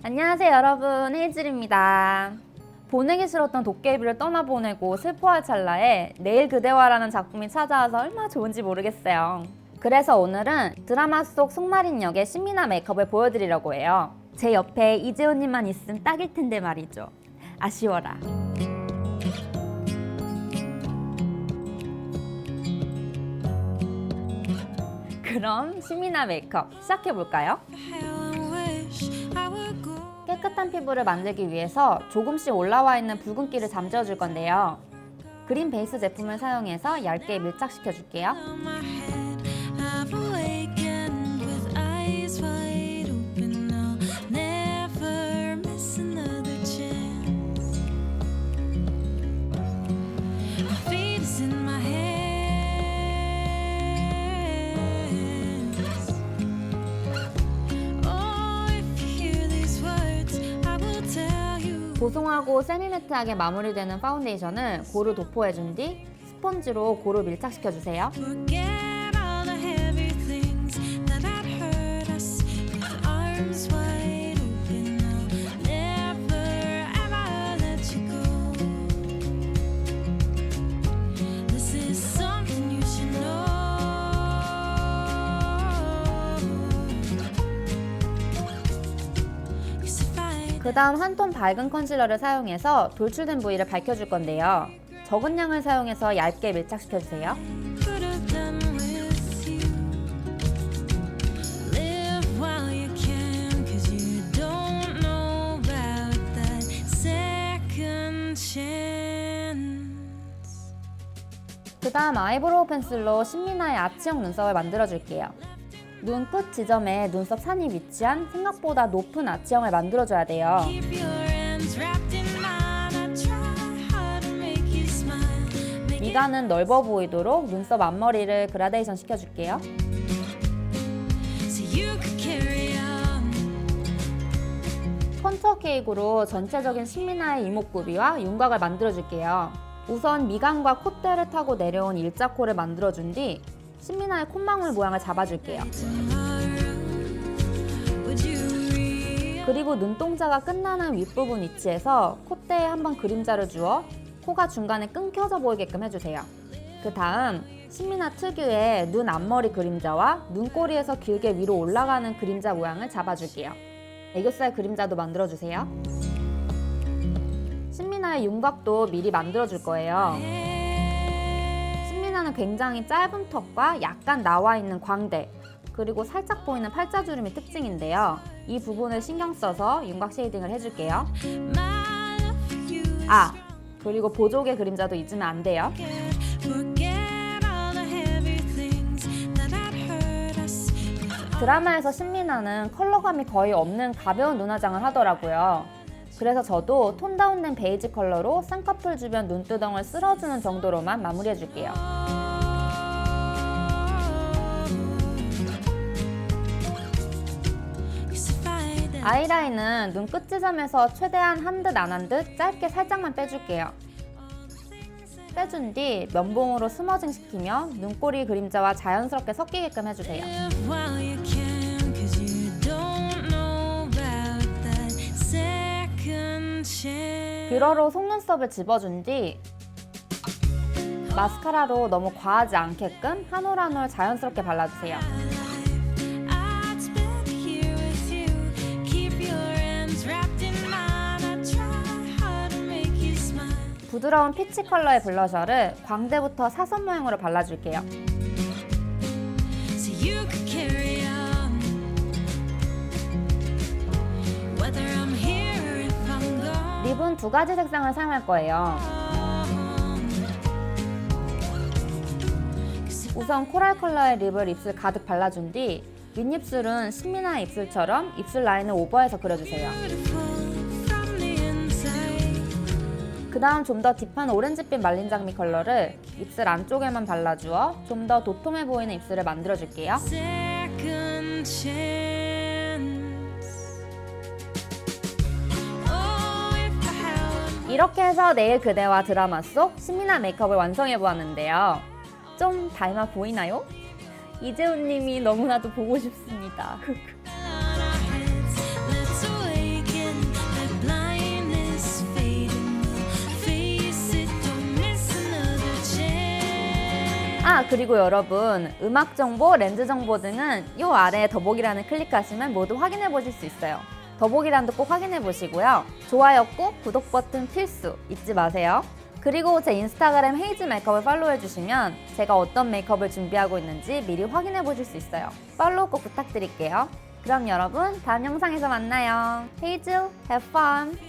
안녕하세요 여러분. 헤이즐입니다. 보내기 싫었던 도깨비를 떠나보내고 슬퍼할 찰나에 내일 그대와라는 작품이 찾아와서 얼마나 좋은지 모르겠어요. 그래서 오늘은 드라마 속 속마린 역의 신미나 메이크업을 보여드리려고 해요. 제 옆에 이재훈님만 있으면 딱일 텐데 말이죠. 아쉬워라. 그럼 신미나 메이크업 시작해볼까요? 깨끗한 피부를 만들기 위해서 조금씩 올라와 있는 붉은기를 잠재워 줄 건데요. 그린 베이스 제품을 사용해서 얇게 밀착시켜 줄게요. 보송하고 세미매트하게 마무리되는 파운데이션을 고루 도포해준 뒤 스펀지로 고루 밀착시켜 주세요. 그 다음 한 톤 밝은 컨실러를 사용해서 돌출된 부위를 밝혀줄 건데요. 적은 양을 사용해서 얇게 밀착시켜 주세요. could have done with you. Live while you can, cause you don't know about that second chance. 그 다음 아이브로우 펜슬로 신미나의 아치형 눈썹을 만들어 줄게요. 눈 끝 지점에 눈썹 산이 위치한 생각보다 높은 아치형을 만들어 줘야 돼요. 미간은 넓어 보이도록 눈썹 앞머리를 그라데이션 시켜줄게요. 컨투어 케이크로 전체적인 신미나의 이목구비와 윤곽을 만들어줄게요. 우선 미간과 콧대를 타고 내려온 일자 코를 만들어준 뒤 신미나의 콧망울 모양을 잡아줄게요. 그리고 눈동자가 끝나는 윗부분 위치에서 콧대에 한번 그림자를 주어 코가 중간에 끊겨져 보이게끔 해주세요. 그 다음 신미나 특유의 눈 앞머리 그림자와 눈꼬리에서 길게 위로 올라가는 그림자 모양을 잡아줄게요. 애교살 그림자도 만들어주세요. 신미나의 윤곽도 미리 만들어줄 거예요. 신미나는 굉장히 짧은 턱과 약간 나와 있는 광대, 그리고 살짝 보이는 팔자주름이 특징인데요. 이 부분을 신경 써서 윤곽 쉐이딩을 해줄게요. 아, 그리고 보조개 그림자도 잊으면 안 돼요. 드라마에서 신미나는 컬러감이 거의 없는 가벼운 눈화장을 하더라고요. 그래서 저도 톤 다운된 베이지 컬러로 쌍꺼풀 주변 눈두덩을 쓸어주는 정도로만 마무리해줄게요. 아이라인은 눈 끝지점에서 최대한 한 듯 안 한 듯 짧게 살짝만 빼줄게요. 빼준 뒤 면봉으로 스머징 시키며 눈꼬리 그림자와 자연스럽게 섞이게끔 해주세요. 뷰러로 속눈썹을 집어준 뒤 마스카라로 너무 과하지 않게끔 한 올 한 올 자연스럽게 발라주세요. 부드러운 피치 컬러의 블러셔를 광대부터 사선 모양으로 발라줄게요. 립은 두 가지 색상을 사용할 거예요. 우선 코랄 컬러의 립을 입술 가득 발라준 뒤 윗입술은 신미나 입술처럼 입술 라인을 오버해서 그려주세요. 그 다음 좀 더 딥한 오렌지빛 말린 장미 컬러를 입술 안쪽에만 발라주어 좀 더 도톰해 보이는 입술을 만들어줄게요. 이렇게 해서 내일 그대와 드라마 속 신민아 메이크업을 완성해 보았는데요. 좀 닮아 보이나요? 이재훈님이 너무나도 보고 싶습니다. 아 그리고 여러분 음악 정보, 렌즈 정보 등은 이 아래 더보기라는 클릭하시면 모두 확인해 보실 수 있어요. 더보기란도 꼭 확인해 보시고요. 좋아요 꼭, 구독 버튼 필수 잊지 마세요. 그리고 제 인스타그램 헤이즈 메이크업을 팔로우해 주시면 제가 어떤 메이크업을 준비하고 있는지 미리 확인해 보실 수 있어요. 팔로우 꼭 부탁드릴게요. 그럼 여러분 다음 영상에서 만나요. 헤이즈, have fun!